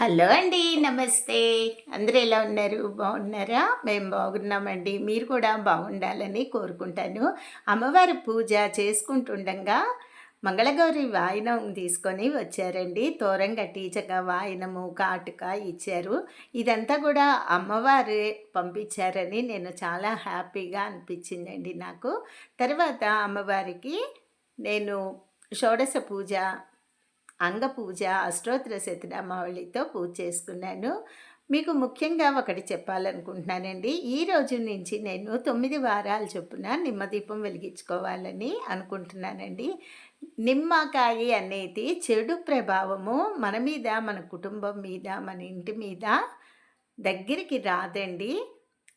Hello అండి నమస్తే. అందరూ ఎలా ఉన్నారు? బాగున్నారా? మేము బాగున్నామండి. మీరు కూడా బాగుండాలని కోరుకుంటాను. అమ్మవారి పూజ చేసుకుంటుండగా మంగళగౌరి వాయినం తీసుకొని వచ్చారండి. తోరం కట్టి వాయినము కాటుక ఇచ్చారు. ఇదంతా కూడా అమ్మవారే పంపించారని నేను చాలా హ్యాపీగా అనిపించిందండి నాకు. తర్వాత అమ్మవారికి నేను షోడశ పూజ అంగపూజ అష్టోత్తర శతనామావళితో పూజ చేసుకున్నాను. మీకు ముఖ్యంగా ఒకటి చెప్పాలనుకుంటున్నానండి. ఈ రోజు నుంచి నేను తొమ్మిది వారాల చొప్పున నిమ్మదీపం వెలిగించుకోవాలని అనుకుంటున్నానండి. నిమ్మకాయ అనేది చెడు ప్రభావము మన మీద మన కుటుంబం మీద మన ఇంటి మీద దగ్గరికి రాదండి.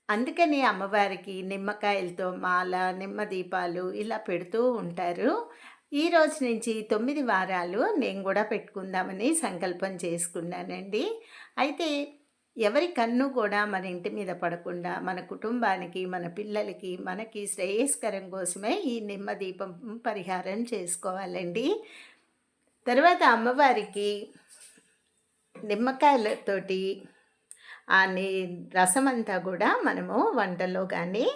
అందుకని అమ్మవారికి నిమ్మకాయలతో మాల నిమ్మ దీపాలు ఇలా పెడుతూ ఉంటారు. ఈ రోజు నుంచి తొమ్మిది వారాలు నేను కూడా పెట్టుకుందామని సంకల్పం చేసుకున్నానండి. అయితే ఎవరి కన్ను కూడా మన ఇంటి మీద పడకుండా మన కుటుంబానికి మన పిల్లలకి మనకి శ్రేయస్కరం కోసమే ఈ నిమ్మ దీపం పరిహారం చేసుకోవాలండి. తర్వాత అమ్మవారికి నిమ్మకాయలతోటి ఆ రసం అంతా కూడా మనము వంటలో కానీ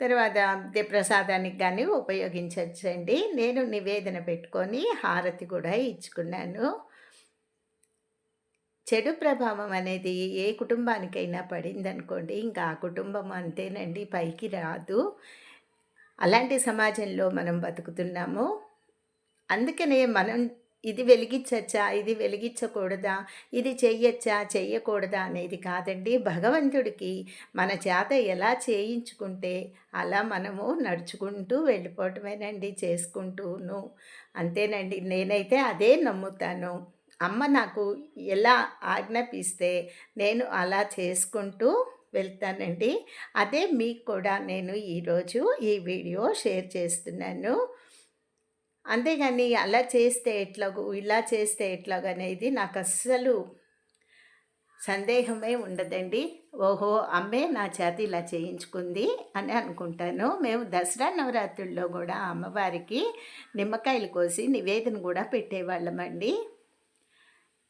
తర్వాత ప్రసాదానికి కానీ ఉపయోగించవచ్చండి నేను నివేదన పెట్టుకొని హారతి కూడా ఇచ్చుకున్నాను. చెడు ప్రభావం అనేది ఏ కుటుంబానికైనా పడిందనుకోండి ఇంకా ఆ కుటుంబం అంతేనండి పైకి రాదు. అలాంటి సమాజంలో మనం బతుకుతున్నాము. అందుకనే మనం ఇది వెలిగించచ్చా? ఇది వెలిగించకూడదా? ఇది చెయ్యొచ్చా? చెయ్యకూడదా? అనేది కాదండి. భగవంతుడికి మన చేత ఎలా చేయించుకుంటే అలా మనము నడుచుకుంటూ వెళ్ళిపోవటమేనండి చేసుకుంటూను. అంతేనండి. నేనైతే అదే నమ్ముతాను. అమ్మ నాకు ఎలా ఆజ్ఞాపిస్తే నేను అలా చేసుకుంటూ వెళ్తానండి. అదే మీకు కూడా నేను ఈరోజు ఈ వీడియో షేర్ చేస్తున్నాను. అంతేగాని అలా చేస్తే ఎట్లాగో ఇలా చేస్తే ఎట్లాగో అనేది నాకు అస్సలు సందేహమే ఉండదండి. ఓహో అమ్మే నా చేతి ఇలా చేయించుకుంది అని అనుకుంటాను. మేము దసరా నవరాత్రుల్లో కూడా అమ్మవారికి నిమ్మకాయలు కోసి నివేదన కూడా పెట్టేవాళ్ళమండి.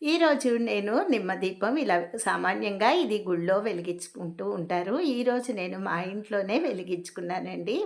ఈరోజు నేను నిమ్మదీపం ఇలా సామాన్యంగా ఇది గుళ్ళో వెలిగించుకుంటూ ఉంటారు. ఈరోజు నేను మా ఇంట్లోనే వెలిగించుకున్నానండి.